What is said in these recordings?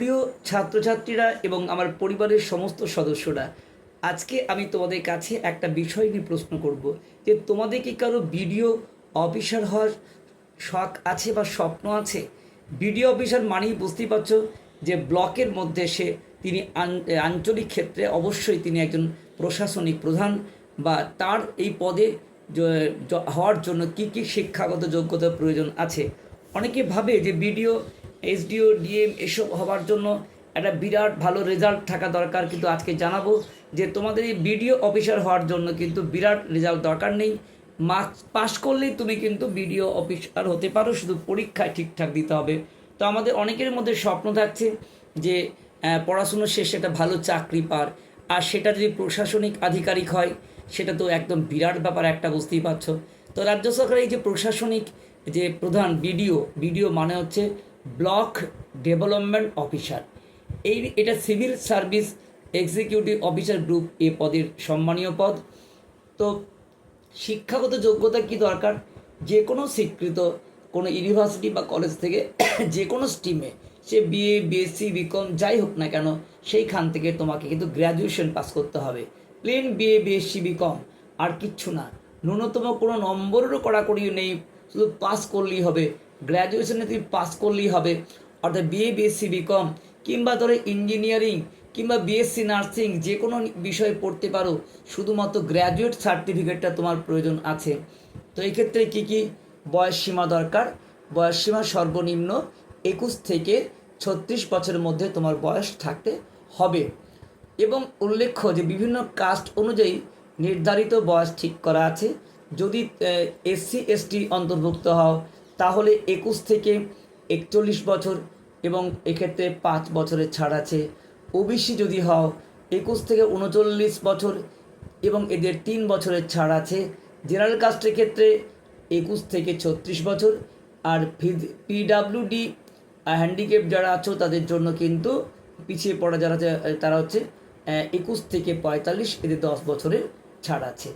প্রিয় ছাত্রছাত্রীরা এবং আমার পরিবারের সমস্ত সদস্যরা, আজকে আমি তোমাদের কাছে একটা বিষয় নিয়ে প্রশ্ন করব যে তোমাদের কি কারও ভিডিও অফিসার হওয়ার শখ আছে বা স্বপ্ন আছে? ভিডিও অফিসার মানেই বুঝতেই পারছ যে ব্লকের মধ্যে সে তিনি আঞ্চলিক ক্ষেত্রে অবশ্যই তিনি একজন প্রশাসনিক প্রধান বা তার এই পদে হওয়ার জন্য কি কি শিক্ষাগত যোগ্যতার প্রয়োজন আছে? অনেকে ভাবে যে বিডিও এসডিও, ডিএম এসব হওয়ার জন্য একটা বিরাট ভালো রেজাল্ট থাকা দরকার কিন্তু আজকে জানাব যে তোমাদের এই বিডিও অফিসার হওয়ার জন্য কিন্তু বিরাট রেজাল্ট দরকার নেই। মার্কস পাশ করলেই তুমি কিন্তু বিডিও অফিসার হতে পারো, শুধু পরীক্ষায় ঠিকঠাক দিতে হবে। তো আমাদের অনেকের মধ্যে স্বপ্ন থাকছে যে পড়াশুনো শেষে একটা ভালো চাকরি পার। আর সেটা যদি প্রশাসনিক আধিকারিক হয়, সেটা তো একদম বিরাট ব্যাপার একটা, বুঝতেই পারছ। তো রাজ্য সরকার এই যে প্রশাসনিক যে প্রধান বিডিও বিডিও মানে হচ্ছে ব্লক ডেভেলপমেন্ট অফিসার। এই এটা civil service executive officer group A পদের সম্মানীয় পদ। তো শিক্ষাগত যোগ্যতা কি দরকার? যে কোনো স্বীকৃত কোনো ইউনিভার্সিটি বা কলেজ থেকে যে কোনো স্ট্রিমে সে বিএ, বিএসসি, বিকম, যাই হোক না কেন, সেইখান থেকে তোমাকে কিন্তু গ্র্যাজুয়েশন পাস করতে হবে। প্লেন বিএ, বিএসসি, বিকম, আর কিচ্ছু না। ন্যূনতম কোনো নম্বরেরও কড়াকড়ি নেই, শুধু পাস করলেই হবে। গ্র্যাজুয়েশনে তুমি পাস করলেই হবে। অর্থাৎ বিএ বিএসসি বিকম কিংবা ধরো ইঞ্জিনিয়ারিং কিংবা বিএসসি নার্সিং যে কোনো বিষয়ে পড়তে পারো, শুধুমাত্র গ্র্যাজুয়েট সার্টিফিকেটটা তোমার প্রয়োজন আছে। তো এই ক্ষেত্রে কী কী? বয়স সীমা দরকার। বয়স সীমা সর্বনিম্ন একুশ থেকে ছত্রিশ বছরের মধ্যে তোমার বয়স থাকতে হবে। এবং উল্লেখ্য যে বিভিন্ন কাস্ট অনুযায়ী নির্ধারিত বয়স ঠিক করা আছে। যদি এসসি এসটি অন্তর্ভুক্ত হও তাহলে একুশ থেকে একচল্লিশ বছর এবং এক্ষেত্রে পাঁচ বছরের ছাড় আছে। ওবিসি যদি হও, একুশ থেকে উনচল্লিশ বছর এবং এদের তিন বছরের ছাড় আছে। জেনারেল কাস্টের ক্ষেত্রে একুশ থেকে ছত্রিশ বছর আর পিডাব্লিউডি, হ্যান্ডিক্যাপ যারা আছো তাদের জন্য কিন্তু পিছিয়ে পড়া যারা তারা হচ্ছে একুশ থেকে পঁয়তাল্লিশ, এদের দশ বছরের ছাড় আছে।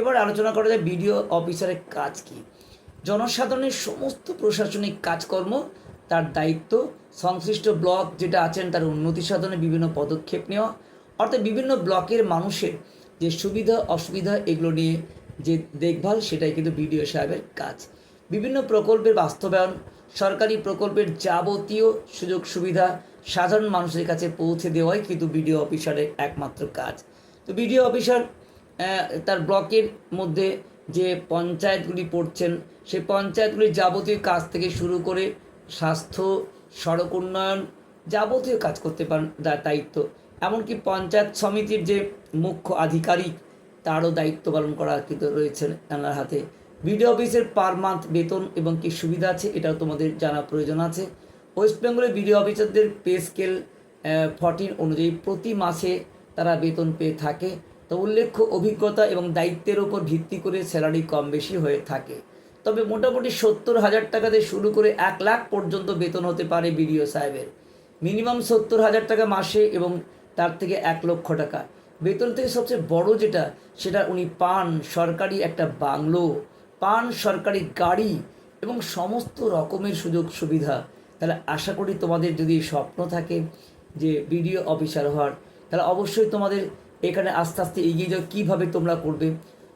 এবার আলোচনা করা যায় বিডিও অফিসারের কাজ কী। জনসাধারণের সমস্ত প্রশাসনিক কাজকর্ম তার দায়িত্ব, সংশ্লিষ্ট ব্লক যেটা আছেন তার উন্নতি সাধনে বিভিন্ন পদক্ষেপ নেওয়া, অর্থাৎ বিভিন্ন ব্লকের মানুষের যে সুবিধা, অসুবিধা এগুলো নিয়ে যে দেখভাল সেটাই কিন্তু বিডিও সাহেবের কাজ। বিভিন্ন প্রকল্পের বাস্তবায়ন, সরকারি প্রকল্পের যাবতীয় সুযোগ সুবিধা সাধারণ মানুষের কাছে পৌঁছে দেওয়াই কিন্তু বিডিও অফিসারের একমাত্র কাজ। তো বিডিও অফিসার তার ব্লকের মধ্যে যে পঞ্চায়েতগুলি পড়ছেন সেই পঞ্চায়েতগুলির যাবতীয় কাজ থেকে শুরু করে স্বাস্থ্য, সড়ক উন্নয়ন যাবতীয় কাজ করতে পারেন তার দায়িত্ব। এমনকি পঞ্চায়েত সমিতির যে মুখ্য আধিকারিক, তারও দায়িত্ব পালন করা কিন্তু রয়েছেন এনার হাতে। বিডিও অফিসের পার মান্থ বেতন এবং কি সুবিধা আছে, এটাও তোমাদের জানা প্রয়োজন আছে। ওয়েস্ট বেঙ্গলের বিডিও অফিসারদের পে স্কেল ফর্টিন অনুযায়ী প্রতি মাসে তারা বেতন পেয়ে থাকে। তো উল্লেখ্য অভিজ্ঞতা এবং দায়িত্বের ওপর ভিত্তি করে স্যালারি কম বেশি হয়ে থাকে। তবে মোটামুটি সত্তর হাজার টাকা থেকে শুরু করে এক লাখ পর্যন্ত বেতন হতে পারে বিডিও সাহেবের। মিনিমাম সত্তর হাজার টাকা মাসে এবং তার থেকে এক লক্ষ টাকা। বেতন থেকে সবচেয়ে বড় যেটা, সেটা উনি পান সরকারি একটা বাংলো, পান সরকারি গাড়ি এবং সমস্ত রকমের সুযোগ সুবিধা। তাহলে আশা করি তোমাদের যদি স্বপ্ন থাকে যে বিডিও অফিসার হওয়ার, তাহলে অবশ্যই তোমাদের এখানে আস্তে আস্তে এগিয়ে যাও, কীভাবে তোমরা করবে?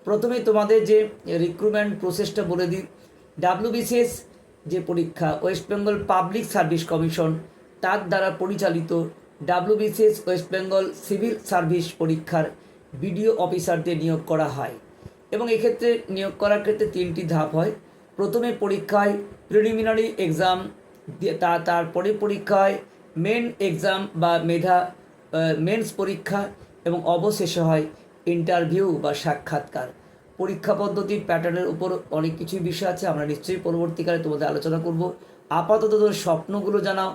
প্রথমে তোমাদের যে রিক্রুটমেন্ট প্রসেসটা বলে দিই। ডাব্লিউবিসিএস যে পরীক্ষা West Bengal public service commission তার দ্বারা পরিচালিত WBCS West Bengal civil service পরীক্ষার বিডিও অফিসারদের নিয়োগ করা হয়। এবং এক্ষেত্রে নিয়োগ করার ক্ষেত্রে তিনটি ধাপ হয়। প্রথমে পরীক্ষায় প্রিলিমিনারি এক্সাম তা, তারপরে পরীক্ষায় মেন এক্সাম বা মেধা মেন্স পরীক্ষা এবং অবশেষে হয় ইন্টারভিউ বা সাক্ষাৎকার। পরীক্ষা পদ্ধতির প্যাটার্নের উপর অনেক কিছুই বিষয় আছে, আমরা নিশ্চয়ই পরবর্তীকালে তোমাদের আলোচনা করব। আপাতত তোর স্বপ্নগুলো জানাও।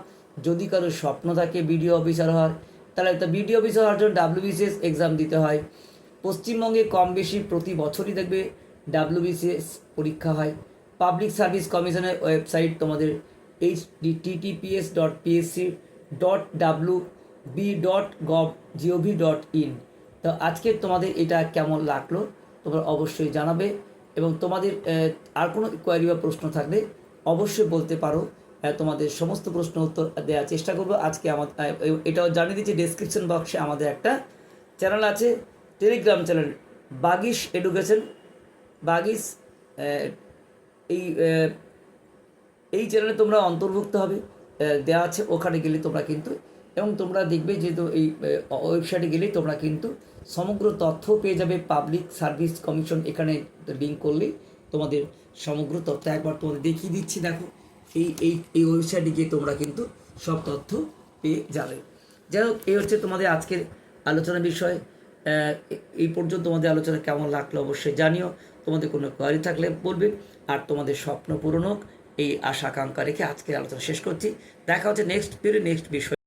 যদি কারও স্বপ্ন থাকে বিডিও অফিসার হওয়ার, তাহলে একটা বিডিও অফিসার হওয়ার জন্য ডাব্লিউবিসিএস এক্সাম দিতে হয়। পশ্চিমবঙ্গে কম বেশি প্রতি বছরই দেখবে ডাব্লিউবিসিএস পরীক্ষা হয়। পাবলিক সার্ভিস কমিশনের ওয়েবসাইট তোমাদের H D TTPS dot PSC dot W B dot gov GOV dot in তো আজকে তোমাদের এটা কেমন লাগল, তোমরা অবশ্যই জানাবে এবং তোমাদের আর কোনো কোয়ারি বা প্রশ্ন থাকলে অবশ্যই বলতে পারো। তোমাদের সমস্ত প্রশ্ন উত্তর দেওয়ার চেষ্টা করব। আজকে আমার এটাও জানিয়ে দিচ্ছি ডেসক্রিপশন বক্সে আমাদের একটা চ্যানেল আছে Telegram channel Bagish education Bagis এই এই চ্যানেলে তোমরা অন্তর্ভুক্ত হবে। দেওয়া আছে, ওখানে গেলে তোমরা কিন্তু এবং তোমরা দেখবে যেহেতু এই ওয়েবসাইটে গেলে তোমরা কিন্তু সমগ্র তথ্য পেয়ে যাবে পাবলিক সার্ভিস কমিশন এখানে লিঙ্ক করলেই তোমাদের সমগ্র তথ্য একবার তোমাদের দেখিয়ে দিচ্ছি, দেখো। এই এই এই ওয়েবসাইটে গিয়ে তোমরা কিন্তু সব তথ্য পেয়ে যাবে। যাই হোক, এই হচ্ছে তোমাদের আজকের আলোচনা বিষয়। এই পর্যন্ত তোমাদের আলোচনা কেমন লাগল অবশ্যই জানিও। তোমাদের কোনো কোয়ারি থাকলে বলবে, আর তোমাদের স্বপ্ন পূরণ হোক, এই আশা আকাঙ্ক্ষা রেখে আজকের আলোচনা শেষ করছি। দেখা হচ্ছে নেক্সট পিরিয়ড নেক্সট বিষয়